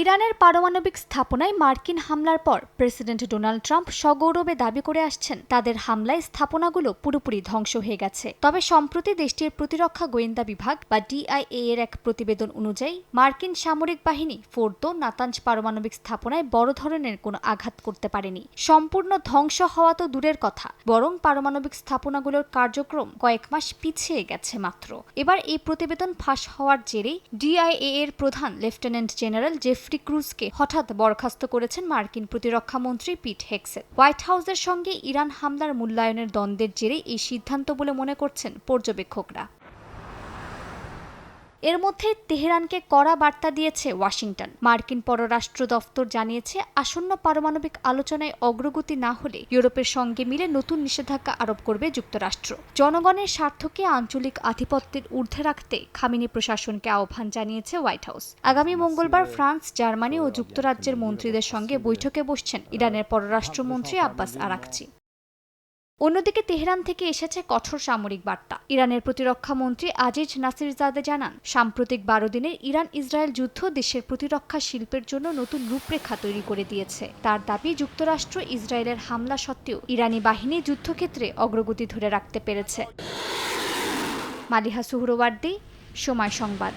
ইরানের পারমাণবিক স্থাপনায় মার্কিন হামলার পর প্রেসিডেন্ট ডোনাল্ড ট্রাম্প সগৌরবে দাবি করে আসছেন, তাদের হামলায় স্থাপনাগুলো পুরোপুরি ধ্বংস হয়ে গেছে। তবে সম্প্রতি দেশটির প্রতিরক্ষা গোয়েন্দা বিভাগ বা ডিআইএ এর এক প্রতিবেদন অনুযায়ী, মার্কিন সামরিক বাহিনী ফোর্দো নাতাঞ্জ পারমাণবিক স্থাপনায় বড় ধরনের কোনো আঘাত করতে পারেনি। সম্পূর্ণ ধ্বংস হওয়া তো দূরের কথা, বরং পারমাণবিক স্থাপনাগুলোর কার্যক্রম কয়েক মাস পিছিয়ে গেছে মাত্র। এবার এই প্রতিবেদন ফাঁস হওয়ার জেরেই ডিআইএ এর প্রধান লেফটেন্যান্ট জেনারেল জেফরি ক্রুজকে হঠাৎ বরখাস্ত করেছেন মার্কিন প্রতিরক্ষা মন্ত্রী পিট হেক্সেল। হোয়াইট হাউসের সঙ্গে ইরান হামলার মূল্যায়নের দ্বন্দ্বের জেরে এই সিদ্ধান্ত বলে মনে করছেন পর্যবেক্ষকরা। এর মধ্যে তেহরানকে কড়া বার্তা দিয়েছে ওয়াশিংটন। মার্কিন পররাষ্ট্র দফতর জানিয়েছে, আসন্ন পারমাণবিক আলোচনায় অগ্রগতি না হলে ইউরোপের সঙ্গে মিলে নতুন নিষেধাজ্ঞা আরোপ করবে যুক্তরাষ্ট্র। জনগণের স্বার্থকে আঞ্চলিক আধিপত্যের ঊর্ধ্বে রাখতে খামিনি প্রশাসনকে আহ্বান জানিয়েছে হোয়াইট হাউস। আগামী মঙ্গলবার ফ্রান্স, জার্মানি ও যুক্তরাজ্যের মন্ত্রীদের সঙ্গে বৈঠকে বসছেন ইরানের পররাষ্ট্রমন্ত্রী আব্বাস আরাকচি। অন্যদিকে তেহরান থেকে এসেছে কঠোর সামরিক বার্তা। ইরানের প্রতিরক্ষা মন্ত্রী আজিজ নাসিরজাদে জানান, সাম্প্রতিক বারো দিনের ইরান ইসরায়েল যুদ্ধ দেশের প্রতিরক্ষা শিল্পের জন্য নতুন রূপরেখা তৈরি করে দিয়েছে। তার দাবি, যুক্তরাষ্ট্র ইসরায়েলের হামলা সত্ত্বেও ইরানি বাহিনী যুদ্ধক্ষেত্রে অগ্রগতি ধরে রাখতে পেরেছে। মালিহা সুহরওয়ার্দী, সময় সংবাদ।